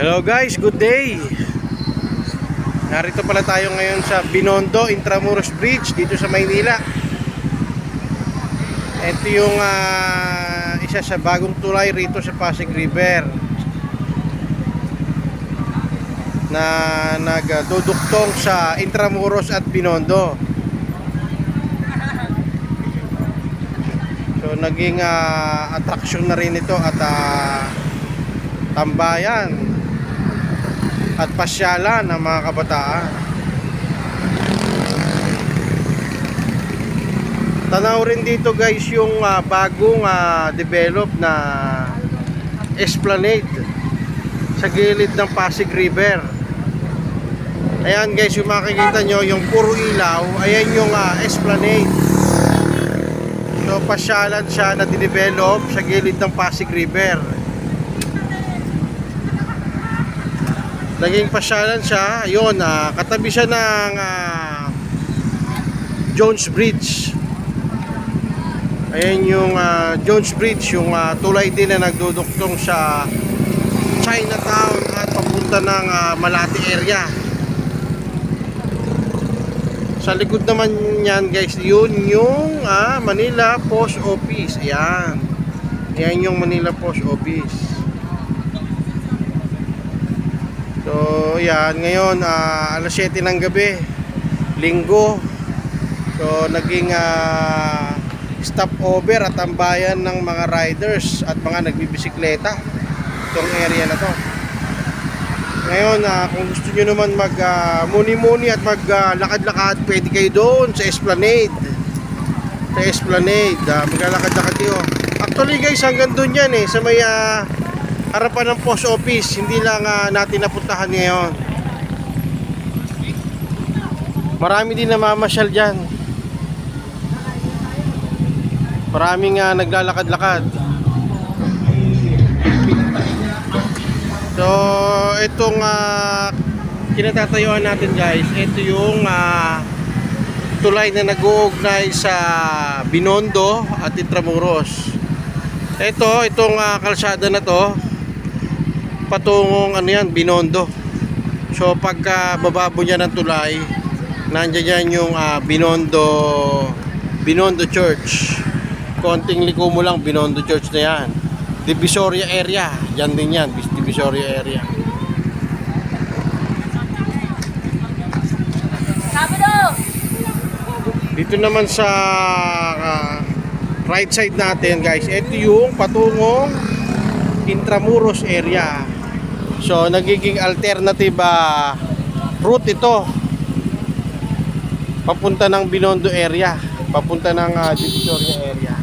Hello guys, good day. Narito pala tayo ngayon sa Binondo Intramuros Bridge dito sa Maynila. Ito yung ah, isa sa bagong tulay rito sa Pasig River na nagduduktong sa Intramuros at Binondo. So naging ah, attraction na rin ito at ah, tambayan at pasyalan ng mga kabataan. Tanaw rin dito guys yung ah, bagong ah, develop na esplanade sa gilid ng Pasig River. Ayan guys, yung makikita nyo, yung puro ilaw, ayan yung ah, esplanade. So pasyalan siya na dinevelop sa gilid ng Pasig River. Naging pasyalan siya, yun, ah, katabi siya ng ah, Jones Bridge. Ayan yung ah, Jones Bridge, yung ah, tulay din na nagduduktong sa Chinatown at papunta ng ah, Malati area. Sa likod naman yan guys, yun yung ah, Manila Post Office. Ayan. Ayan yung Manila Post Office. So, yan. Ngayon, ah, alas 7 ng gabi. Linggo. So, naging ah, stopover at tambayan ng mga riders at mga nagbibisikleta itong area na to. Ngayon, ah, kung gusto nyo naman mag ah, muni-muni at maglakad-lakad, pwede kayo doon sa Esplanade. Sa Esplanade, ah, maglalakad-lakad kayo. Actually guys, hanggang doon yan eh, sa may ah, harapan ng post office. Hindi lang ah, natin napuntahan ngayon. Marami din namamasyal dyan. Maraming ah, naglalakad-lakad. So, itong ah, kinatatayuan natin guys, ito yung ah, tulay na nag-uugnay sa Binondo at Intramuros. Ito, itong ah, kalsada na to, patungong ano yan, Binondo. So, pagka bababo niya ng tulay, nandiyan yan yung ah, Binondo, Binondo Church. Konting liko mo lang, Binondo Church na yan. Divisoria area, yan din yan, Divisoria area. Dito naman sa ah, right side natin guys, ito yung patungong Intramuros area. So nagiging alternative ah, route ito. Papunta ng Binondo area, papunta ng uh, Divisoria area.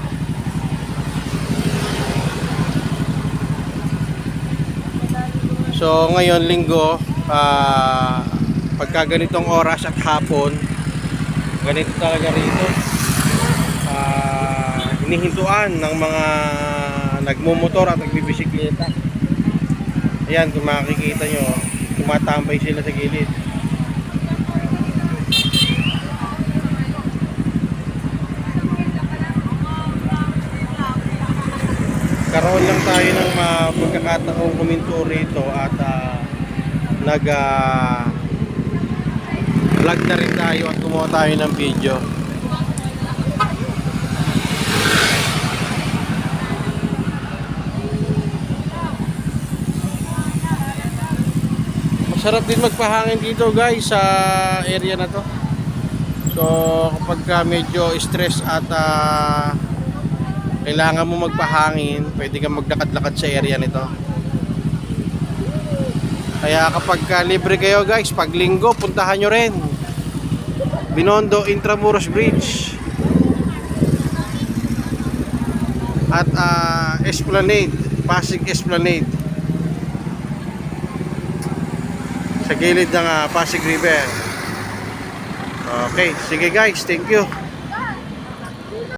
So ngayon linggo, ah, pagka ganitong oras at hapon, ganito talaga rito ah hinihintuan ng mga nagmumotor at nagbibisikleta ayan kung makikita nyo tumatambay sila sa gilid karoon lang tayo ng uh, pagkakataong kuminto rito at ah, nag ah, vlog na rin tayo at kumuha tayo ng video. Masarap din magpahangin dito guys sa area na to. So kapag ka medyo stress at ah, kailangan mo magpahangin, pwede kang maglakad-lakad sa area nito. Kaya kapag ka libre kayo guys, pag linggo, puntahan nyo rin. Binondo Intramuros Bridge. At ah, Esplanade, Pasig Esplanade. Sa gilid ng ah, Pasig River. Okay, sige guys, thank you.